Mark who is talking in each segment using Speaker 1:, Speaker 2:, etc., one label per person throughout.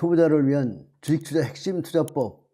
Speaker 1: 초보자를 위한 주식 투자 핵심 투자법.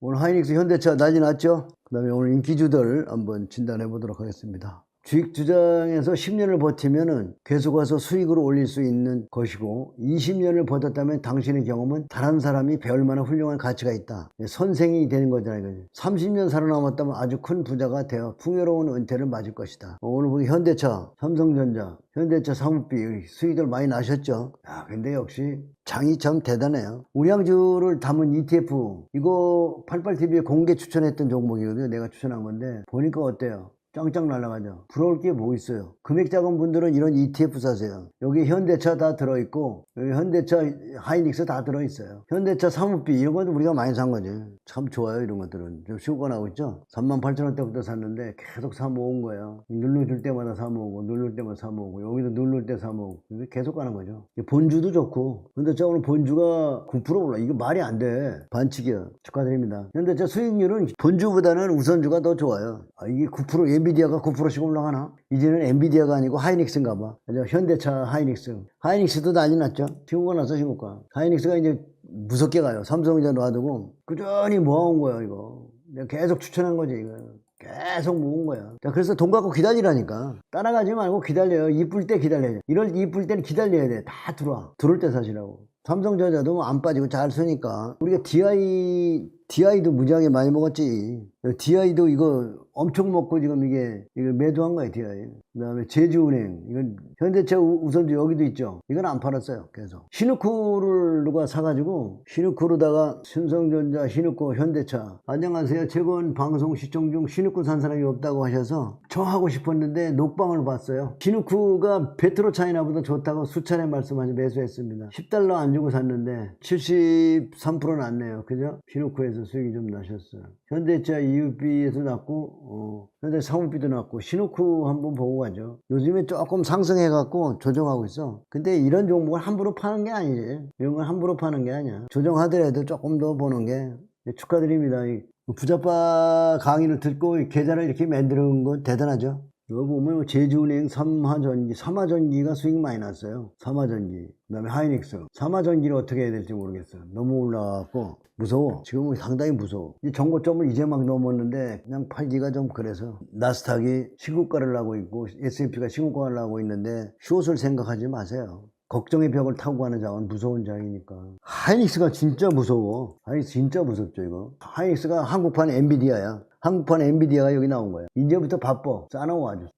Speaker 1: 오늘 하이닉스 현대차 난리 났죠? 그 다음에 오늘 인기주들 한번 진단해 보도록 하겠습니다. 주식 투자에서 10년을 버티면은 계속 와서 수익을 올릴 수 있는 것이고 20년을 버텼다면 당신의 경험은 다른 사람이 배울 만한 훌륭한 가치가 있다. 선생이 되는 거잖아요. 이거지. 30년 살아남았다면 아주 큰 부자가 되어 풍요로운 은퇴를 맞을 것이다. 오늘 보기 현대차, 삼성전자, 현대차 사무비 수익을 많이 나셨죠. 야, 근데 역시 장이 참 대단해요. 우량주를 담은 ETF 이거 88TV에 공개 추천했던 종목이거든요. 내가 추천한 건데 보니까 어때요? 짱짱 날아가죠. 부러울 게 뭐 있어요. 금액 작은 분들은 이런 ETF 사세요. 여기 현대차 다 들어있고 여기 현대차 하이닉스 다 들어있어요. 현대차 사무비 이런 것도 우리가 많이 산 거지. 참 좋아요 이런 것들은. 좀 나고 있죠. 3만 8천 원대부터 샀는데 계속 사 모은 거예요. 눌러줄 때마다 사 모으고 누를 때마다 사 모으고 여기도 누를 때 사 모으고 계속 가는 거죠. 본주도 좋고 현대차 오늘 본주가 9% 올라. 이거 말이 안 돼. 반칙이야. 축하드립니다. 현대차 수익률은 본주보다는 우선주가 더 좋아요. 아, 이게 9% 엔비디아가 9%씩 올라가나? 이제는 엔비디아가 아니고 하이닉스인가 봐. 현대차 하이닉스. 하이닉스도 난리 났죠? 신고가 났어, 신고가. 하이닉스가 이제 무섭게 가요. 삼성전자 놔두고 꾸준히 모아온 거야, 이거. 내가 계속 추천한 거지, 이거. 계속 모은 거야. 자, 그래서 돈 갖고 기다리라니까. 따라가지 말고 기다려요. 이쁠 때 기다려야 돼. 이럴 이쁠 때는 기다려야 돼. 다 들어와. 들어올 때 사시라고. 삼성전자도 뭐안 빠지고 잘 쓰니까. 우리가 DI, DI도 무지하게 많이 먹었지. DI도 이거 엄청 먹고 지금 이게, 이거 매도한 거야, DI. 그 다음에 제주은행. 이건 현대차 우- 우선주 여기도 있죠. 이건 안 팔았어요, 계속. 시누쿠를 누가 사가지고, 시누쿠로다가 삼성전자, 시누쿠, 현대차. 안녕하세요. 최근 방송 시청 중 시누쿠 산 사람이 없다고 하셔서 저 하고 싶었는데 녹방을 봤어요. 시누쿠가 베트로 차이나보다 좋다고 수차례 말씀하시 매수했습니다. 10달러 안 주고 샀는데 73% 났네요. 그죠? 시누쿠에서 수익이 좀 나셨어요. 현대차 EUB에서 났고, 어, 현대 사무비도 났고, 시누쿠 한번 보고 가죠. 요즘에 조금 상승해갖고 조정하고 있어. 근데 이런 종목을 함부로 파는 게 아니지. 이런 걸 함부로 파는 게 아니야. 조정하더라도 조금 더 보는 게 네, 축하드립니다. 이 부자빠 강의를 듣고 이 계좌를 이렇게 만드는 건 대단하죠. 여기 보면 제주은행 삼화전기, 삼화전기가 수익 많이 났어요. 삼화전기. 그 다음에 하이닉스. 삼화전기를 어떻게 해야 될지 모르겠어요. 너무 올라가고 무서워. 지금은 상당히 무서워. 이 정고점을 이제 막 넘었는데 그냥 팔기가 좀 그래서 나스닥이 신고가를 하고 있고 S&P가 신고가를 하고 있는데 숏을 생각하지 마세요. 걱정의 벽을 타고 가는 장은 무서운 장이니까. 하이닉스가 진짜 무서워. 하이닉스 진짜 무섭죠, 이거. 하이닉스가 한국판 엔비디아야. 한국판 엔비디아가 여기 나온 거야. 이제부터 바빠.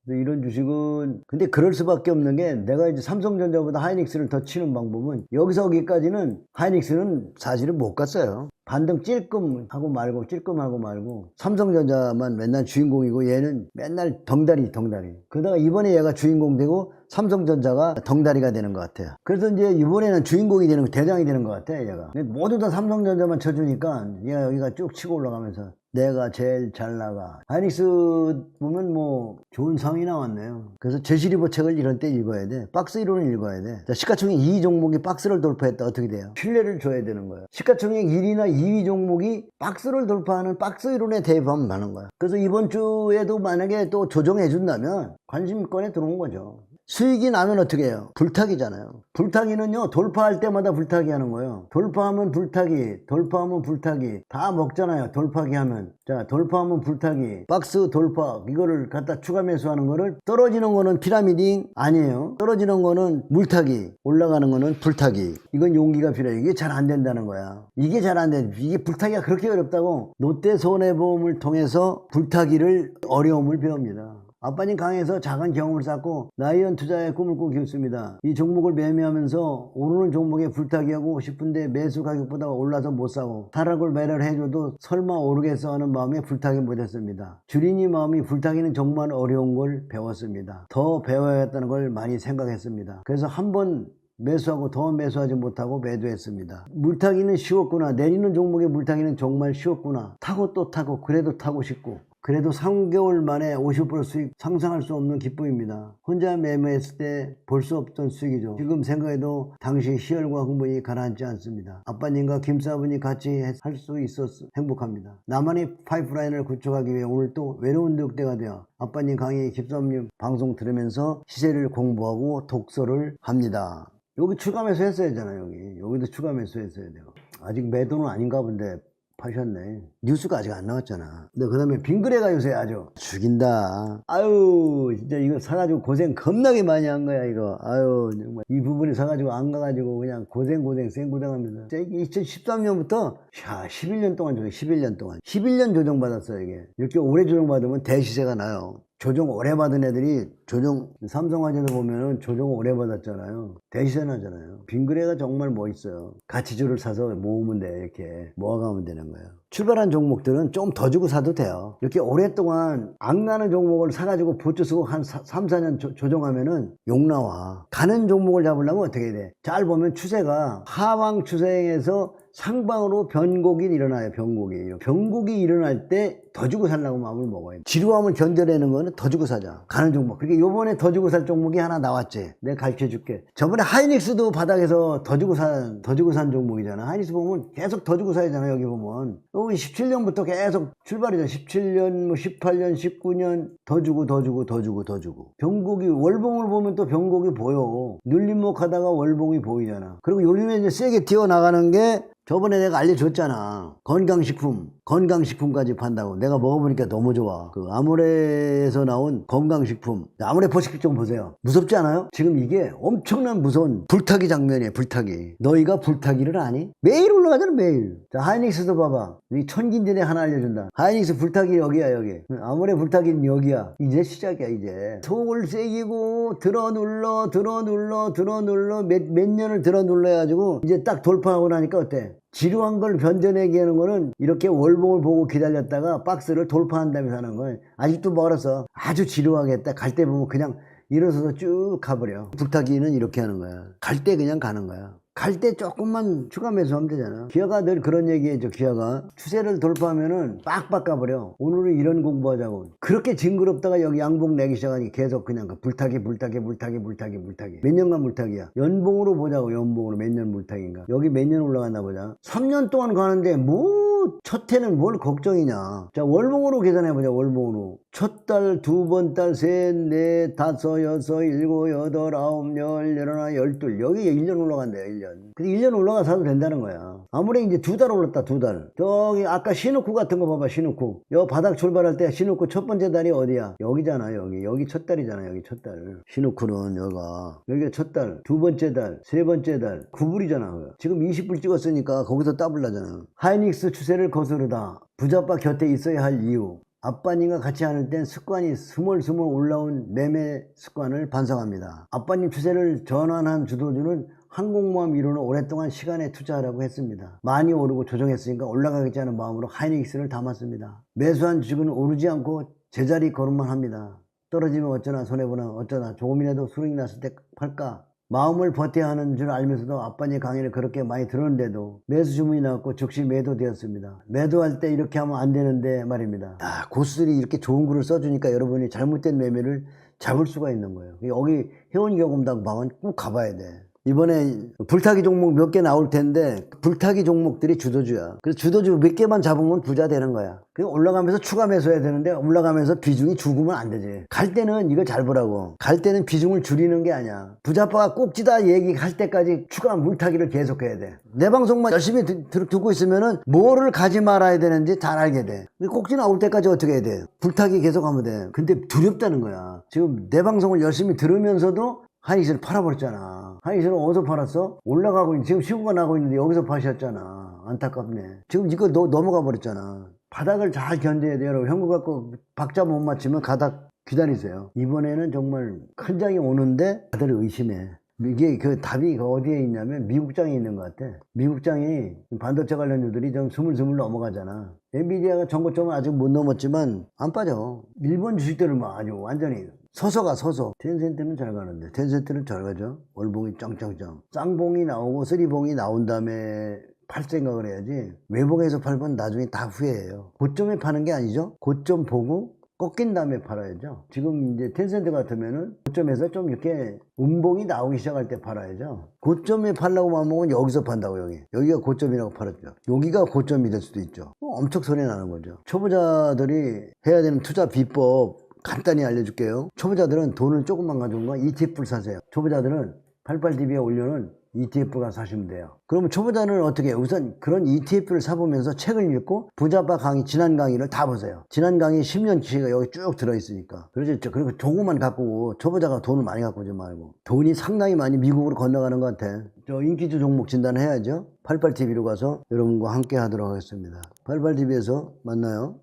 Speaker 1: 그래서 이런 주식은, 근데 그럴 수밖에 없는 게 내가 이제 삼성전자보다 하이닉스를 더 치는 방법은 여기서 여기까지는 하이닉스는 사실은 못 갔어요. 반등 찔끔 하고 말고 찔끔 하고 말고 삼성전자만 맨날 주인공이고 얘는 맨날 덩다리 덩다리 그러다가 이번에 얘가 주인공 되고 삼성전자가 덩다리가 되는 것 같아요 그래서 이제 이번에는 주인공이 되는 대장이 되는 것 같아 얘가 모두 다 삼성전자만 쳐주니까 얘가 여기가 쭉 치고 올라가면서 내가 제일 잘 나가. 하이닉스 보면 뭐 좋은 상이 나왔네요. 그래서 제시리버 책을 이런 때 읽어야 돼. 박스 이론을 읽어야 돼. 자, 시가총액 2위 종목이 박스를 돌파했다. 어떻게 돼요? 신뢰를 줘야 되는 거예요. 시가총액 1위나 2위 종목이 박스를 돌파하는 박스 이론에 대입하면 많은 거야 그래서 이번 주에도 만약에 또 조정해 준다면 관심권에 들어온 거죠 수익이 나면 어떻게 해요? 불타기잖아요. 불타기는요, 돌파할 때마다 불타기 하는 거예요. 돌파하면 불타기, 돌파하면 불타기. 다 먹잖아요. 돌파기 하면. 자, 돌파하면 불타기. 박스 돌파. 이거를 갖다 추가 매수하는 거를 떨어지는 거는 피라미딩 아니에요. 떨어지는 거는 물타기. 올라가는 거는 불타기. 이건 용기가 필요해요. 이게 잘 안 된다는 거야. 이게 잘 안 돼. 이게 불타기가 그렇게 어렵다고 롯데 손해보험을 통해서 불타기를 어려움을 배웁니다. 아빠님 강에서 작은 경험을 쌓고 나이언 투자의 꿈을 꾸고 있습니다. 이 종목을 매매하면서 오르는 종목에 불타기 하고 싶은데 매수 가격보다 올라서 못 사고 하락을 매를 해줘도 설마 오르겠어 하는 마음에 불타기 못했습니다. 주린이 마음이 불타기는 정말 어려운 걸 배웠습니다. 더 배워야겠다는 걸 많이 생각했습니다. 그래서 한번 매수하고 더 매수하지 못하고 매도했습니다. 물타기는 쉬웠구나. 내리는 종목의 물타기는 정말 쉬웠구나. 타고 또 타고 그래도 타고 싶고 그래도 3개월 만에 50% 수익 상상할 수 없는 기쁨입니다. 혼자 매매했을 때 볼 수 없던 수익이죠. 지금 생각해도 당시 희열과 흥분이 가라앉지 않습니다. 아빠님과 김사부님 같이 할 수 있어서 행복합니다. 나만의 파이프라인을 구축하기 위해 오늘 또 외로운 늑대가 되어 아빠님 강의 김사부님 방송 들으면서 시세를 공부하고 독서를 합니다. 여기 추가 매수 했어야 되잖아 여기 여기도 추가 매수 했어야 돼요 아직 매도는 아닌가 본데 파셨네. 뉴스가 아직 안 나왔잖아. 근데 그 다음에 빙그레가 요새 아주 죽인다. 아유 진짜 이거 사가지고 고생 겁나게 많이 한 거야 이거. 아유 정말. 이 부분에 사가지고 안 가가지고 그냥 고생 고생 생고생 하면서. 2013년부터 야 11년 동안 조정 11년 동안. 11년 조정 받았어요 이게. 이렇게 오래 조정 받으면 대시세가 나요 조정 오래 받은 애들이 조정 삼성화재도 보면은 조정 오래 받았잖아요. 대시세 나잖아요. 빙그레가 정말 멋있어요. 가치주를 사서 모으면 돼 이렇게. 모아가면 되는 거예요. 출발한 종목들은 좀 더 주고 사도 돼요. 이렇게 오랫동안 안 가는 종목을 사가지고 보초 쓰고 한 3, 4년 조, 조정하면은 욕 나와. 가는 종목을 잡으려면 어떻게 돼? 잘 보면 추세가 하방 추세에서 상방으로 변곡이 일어나요, 변곡이. 변곡이 일어날 때 더 주고 살라고 마음을 먹어요. 지루함을 견뎌내는 거는 더 주고 사자. 가는 종목. 그러니까 요번에 더 주고 살 종목이 하나 나왔지. 내가 가르쳐 줄게. 저번에 하이닉스도 바닥에서 더 주고 산, 더 주고 산 종목이잖아. 하이닉스 보면 계속 더 주고 사야 되잖아, 여기 보면. 여기 17년부터 계속 출발이잖아. 17년, 뭐 18년, 19년 더 주고, 더 주고, 더 주고, 더 주고. 변곡이, 월봉을 보면 또 변곡이 보여. 눌림목 하다가 월봉이 보이잖아. 그리고 요즘에 이제 세게 튀어나가는 게 저번에 내가 알려줬잖아. 건강식품, 건강식품까지 판다고. 내가 먹어보니까 너무 좋아. 그 아모레에서 나온 건강식품. 아모레 포식품 좀 보세요. 무섭지 않아요? 지금 이게 엄청난 무서운 불타기 장면이에요, 불타기. 너희가 불타기를 아니? 매일 올라가잖아, 매일. 자, 하이닉스도 봐봐. 이 천긴전에 하나 알려준다. 하이닉스 불타기 여기야, 여기. 아모레 불타기는 여기야. 이제 시작이야, 이제. 속을 새기고, 들어 눌러, 들어 눌러, 들어 눌러, 몇, 몇 년을 들어 눌러가지고, 이제 딱 돌파하고 나니까 어때? 지루한 걸 견뎌내게 하는 거는 이렇게 월봉을 보고 기다렸다가 박스를 돌파한 다음에 사는 거예요. 아직도 멀어서 아주 지루하겠다. 갈 때 보면 그냥 일어서서 쭉 가버려. 불타기는 이렇게 하는 거야. 갈 때 그냥 가는 거야. 갈 때 조금만 추가 매수하면 되잖아. 기아가 늘 그런 얘기해줘, 기아가. 추세를 돌파하면은 빡빡 가버려. 오늘은 이런 공부하자고. 그렇게 징그럽다가 여기 양봉 내기 시작하니 계속 그냥 그 불타기, 불타기, 불타기, 불타기, 불타기. 몇 년간 불타기야. 연봉으로 보자고, 연봉으로 몇년 불타기인가. 여기 몇 년 올라갔나 보자. 3년 동안 가는데 뭐, 첫 해는 뭘 걱정이냐. 자, 월봉으로 계산해보자, 월봉으로. 첫 달, 두 번 달, 셋, 넷, 다섯, 여섯, 일곱, 여덟, 아홉, 열, 열하나, 열둘. 여기 1년 올라간대요, 1년. 근데 1년 올라가 사도 된다는 거야. 아무리 이제 두 달 올랐다, 두 달. 저기, 아까 시누쿠 같은 거 봐봐, 시누쿠. 여 바닥 출발할 때 시누쿠 첫 번째 달이 어디야? 여기잖아, 여기. 여기 첫 달이잖아, 여기 첫 달. 시누쿠는 여가. 여기가 첫 달, 두 번째 달, 세 번째 달. 9불이잖아. 지금 20불 찍었으니까 거기서 따블라잖아. 하이닉스 추세 를 거스르다. 부자빠 곁에 있어야 할 이유. 아빠님과 같이 하는 땐 습관이 스멀스멀 올라온 매매 습관을 반성합니다. 아빠님 추세를 전환한 주도주는 항공모함 이론을 오랫동안 시간에 투자하라고 했습니다. 많이 오르고 조정했으니까 올라가겠지 하는 마음으로 하이닉스를 담았습니다. 매수한 주식은 오르지 않고 제자리 걸음만 합니다. 떨어지면 어쩌나 손해보나 어쩌나 조금이라도 수익 났을 때 팔까 마음을 버텨야 하는 줄 알면서도 아빠님 강의를 그렇게 많이 들었는데도 매수 주문이 나왔고 즉시 매도되었습니다. 매도할 때 이렇게 하면 안 되는데 말입니다. 아, 고수들이 이렇게 좋은 글을 써주니까 여러분이 잘못된 매매를 잡을 수가 있는 거예요. 여기 회원경험당 방은 꼭 가봐야 돼. 이번에 불타기 종목 몇 개 나올 텐데 불타기 종목들이 주도주야. 그래서 주도주 몇 개만 잡으면 부자 되는 거야. 그 올라가면서 추가 매수해야 되는데 올라가면서 비중이 죽으면 안 되지. 갈 때는 이거 잘 보라고. 갈 때는 비중을 줄이는 게 아니야. 부자빠가 꼭지다 얘기할 때까지 추가 물타기를 계속해야 돼. 내 방송만 열심히 듣, 듣- 듣고 있으면은 뭐를 가지 말아야 되는지 잘 알게 돼. 꼭지 나올 때까지 어떻게 해야 돼? 불타기 계속하면 돼. 근데 두렵다는 거야. 지금 내 방송을 열심히 들으면서도 하이닉스를 팔아버렸잖아. 하이닉스는 어디서 팔았어? 올라가고 있는, 지금 시구가 나고 있는데 여기서 파셨잖아. 안타깝네. 지금 이거 너, 넘어가 버렸잖아. 바닥을 잘 견뎌야 돼요. 여러분. 현금 갖고 박자 못 맞추면 가닥 기다리세요. 이번에는 정말 큰 장이 오는데 다들 의심해. 이게 그 답이 그 어디에 있냐면 미국장에 있는 것 같아. 미국장이 반도체 관련주들이 좀 스물스물 넘어가잖아. 엔비디아가 전고점은 아직 못 넘었지만 안 빠져. 일본 주식들은 뭐 아주 완전히 서서 가 서서. 텐센트는 잘 가는데 텐센트는 잘 가죠. 월봉이 짱짱짱. 쌍봉이 나오고 쓰리봉이 나온 다음에 팔 생각을 해야지. 외봉에서 팔면 나중에 다 후회해요. 고점에 파는 게 아니죠. 고점 보고 꺾인 다음에 팔아야죠. 지금 이제 텐센트 같으면은 고점에서 좀 이렇게 음봉이 나오기 시작할 때 팔아야죠. 고점에 팔라고 마음먹으면 여기서 판다고 여기. 여기가 고점이라고 팔았죠. 여기가 고점이 될 수도 있죠. 어, 엄청 소리 나는 거죠. 초보자들이 해야 되는 투자 비법 간단히 알려줄게요. 초보자들은 돈을 조금만 가져온 거 ETF를 사세요. 초보자들은 88DB에 올려놓은 ETF가 사시면 돼요. 그러면 초보자는 어떻게 해요? 우선 그런 ETF를 사보면서 책을 읽고 부자바 강의, 지난 강의를 다 보세요. 지난 강의 10년치가 여기 쭉 들어있으니까. 그러죠. 그리고 조금만 갖고 초보자가 돈을 많이 갖고 오지 말고. 돈이 상당히 많이 미국으로 건너가는 것 같아. 저 인기주 종목 진단 해야죠. 88TV로 가서 여러분과 함께 하도록 하겠습니다. 88TV에서 만나요.